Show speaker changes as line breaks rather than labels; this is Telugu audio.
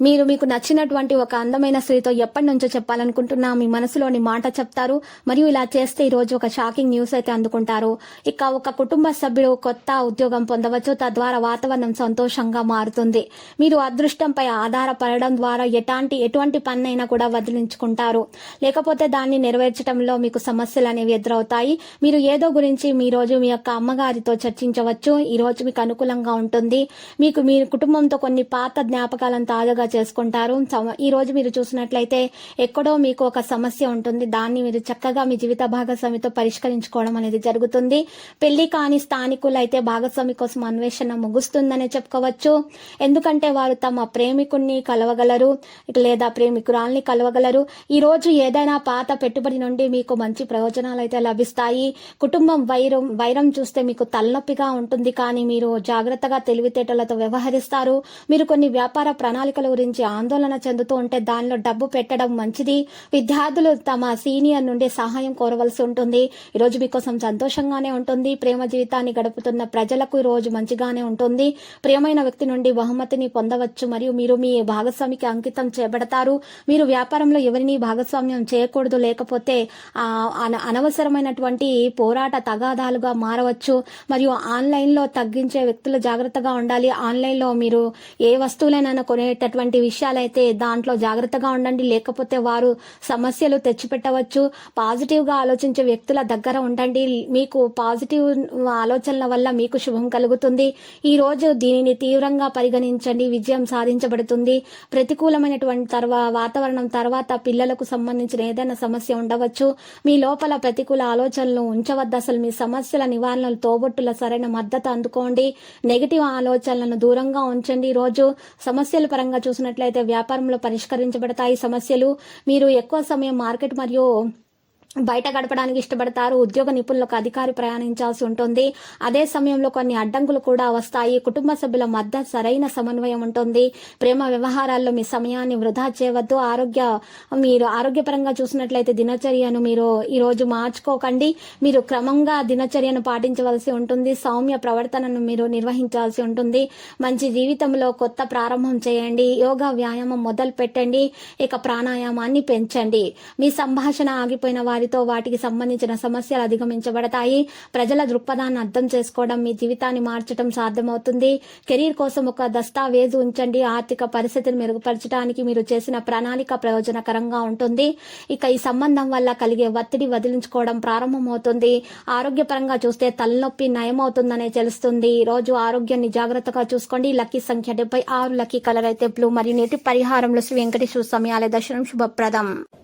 మీరు మీకు నచ్చినటువంటి ఒక అందమైన స్త్రీతో ఎప్పటి నుంచో చెప్పాలనుకుంటున్నా. మీ మనసులోని మాట చెప్తారు. మరియు ఇలా చేస్తే ఈ రోజు ఒక షాకింగ్ న్యూస్ అయితే అందుకుంటారు. ఇక ఒక కుటుంబ సభ్యుడు కొత్త ఉద్యోగం పొందవచ్చు. తద్వారా వాతావరణం సంతోషంగా మారుతుంది. మీరు అదృష్టంపై ఆధారపడడం ద్వారా ఎలాంటి ఎటువంటి పన్నైనా కూడా వదిలించుకుంటారు. లేకపోతే దాన్ని నెరవేర్చడంలో మీకు సమస్యలు అనేవి ఎదురవుతాయి. మీరు ఏదో గురించి మీ రోజు మీ యొక్క అమ్మగారితో చర్చించవచ్చు. ఈ రోజు మీకు అనుకూలంగా ఉంటుంది. మీకు మీ కుటుంబంతో కొన్ని పాత జ్ఞాపకాలను తాజాగా చేసుకుంటారు. సమ- ఈ రోజు మీరు చూసినట్లయితే ఎక్కడో మీకు ఒక సమస్య ఉంటుంది. దాన్ని మీరు చక్కగా మీ జీవిత భాగస్వామితో పరిష్కరించుకోవడం అనేది జరుగుతుంది. పెళ్ళి కాని స్థానికులు అయితే భాగస్వామి కోసం అన్వేషణ ముగుస్తుందనే చెప్పుకోవచ్చు. ఎందుకంటే వారు తమ ప్రేమికుణ్ణి కలవగలరు లేదా ప్రేమికురాల్ని కలవగలరు. ఈ రోజు ఏదైనా పాత పెట్టుబడి నుండి మీకు మంచి ప్రయోజనాలు అయితే లభిస్తాయి. కుటుంబం వైరం వైరం చూస్తే మీకు తలనొప్పిగా ఉంటుంది. కానీ మీరు జాగ్రత్తగా తెలివితేటలతో వ్యవహరిస్తారు. మీరు కొన్ని వ్యాపార ప్రణాళికలు గురించి ఆందోళన చెందుతూ ఉంటే దానిలో డబ్బు పెట్టడం మంచిది. విద్యార్థులు తమ సీనియర్ నుండి సహాయం కోరవలసి ఉంటుంది. ఈ రోజు మీకోసం సంతోషంగానే ఉంటుంది. ప్రేమ జీవితాన్ని గడుపుతున్న ప్రజలకు ఈ రోజు మంచిగానే ఉంటుంది. ప్రియమైన వ్యక్తి నుండి బహుమతిని పొందవచ్చు. మరియు మీరు మీ భాగస్వామికి అంకితం చేపడతారు. మీరు వ్యాపారంలో ఎవరిని భాగస్వామ్యం చేయకూడదు. లేకపోతే అన- అనవసరమైనటువంటి పోరాట తగాదాలుగా మారవచ్చు. మరియు ఆన్లైన్లో తగ్గించే వ్యక్తులు జాగ్రత్తగా ఉండాలి. ఆన్లైన్లో మీరు ఏ వస్తువులైనా కొనేటటువంటి విషయాలైతే దాంట్లో జాగ్రత్తగా ఉండండి. లేకపోతే వారు సమస్యలు తెచ్చిపెట్టవచ్చు. పాజిటివ్గా ఆలోచించే వ్యక్తుల దగ్గర ఉండండి. మీకు పాజిటివ్ ఆలోచనల వల్ల మీకు శుభం కలుగుతుంది. ఈ రోజు దీనిని తీవ్రంగా పరిగణించండి. విజయం సాధించబడుతుంది. ప్రతికూలమైనటువంటి తర్వా వాతావరణం తర్వాత పిల్లలకు సంబంధించిన ఏదైనా సమస్య ఉండవచ్చు. మీ లోపల ప్రతికూల ఆలోచనలు ఉంచవద్దు. అసలు మీ సమస్యల నివారణలు తోబొట్టుల సరైన మద్దతు అందుకోండి. నెగిటివ్ ఆలోచనలను దూరంగా ఉంచండి. రోజు సమస్యల పరంగా చూసినట్లయితే వ్యాపారంలో పరిష్కరించబడతాయి సమస్యలు. మీరు ఎక్కువ సమయం మార్కెట్ మరియు బయట గడపడానికి ఇష్టపడతారు. ఉద్యోగ నిపుణులకు అధికారి ప్రయాణించాల్సి ఉంటుంది. అదే సమయంలో కొన్ని అడ్డంకులు కూడా వస్తాయి. కుటుంబ సభ్యుల మధ్య సరైన సమన్వయం ఉంటుంది. ప్రేమ వ్యవహారాల్లో మీ సమయాన్ని వృధా చేయవద్దు. ఆరోగ్య మీరు ఆరోగ్యపరంగా చూసినట్లయితే దినచర్యను మీరు ఈరోజు మార్చుకోకండి. మీరు క్రమంగా దినచర్యను పాటించవలసి ఉంటుంది. సౌమ్య ప్రవర్తనను మీరు నిర్వహించాల్సి ఉంటుంది. మంచి జీవితంలో కొత్త ప్రారంభం చేయండి. యోగా వ్యాయామం మొదలు పెట్టండి ఇక ప్రాణాయామాన్ని పెంచండి. మీ సంభాషణ ఆగిపోయిన వారి వారితో వాటికి సంబంధించిన సమస్యలు అధిగమించబడతాయి. ప్రజల దృక్పథాన్ని అర్థం చేసుకోవడం మీ జీవితాన్ని మార్చడం సాధ్యమవుతుంది. కెరీర్ కోసం ఒక దస్తావేజు ఉంచండి. ఆర్థిక పరిస్థితిని మెరుగుపరచడానికి మీరు చేసిన ప్రణాళిక ప్రయోజనకరంగా ఉంటుంది. ఇక ఈ సంబంధం వల్ల కలిగే ఒత్తిడి వదిలించుకోవడం ప్రారంభమవుతుంది. ఆరోగ్యపరంగా చూస్తే తలనొప్పి నయమవుతుందనే తెలుస్తుంది. ఈ రోజు ఆరోగ్యాన్ని జాగ్రత్తగా చూసుకోండి. లక్కీ సంఖ్య డెబ్బై ఆరు లక్కీ కలర్ అయితే బ్లూ. మరియు నేటి పరిహారంలో శ్రీ వెంకటేశ్వర స్వామి ఆలయ దర్శనం శుభప్రదం.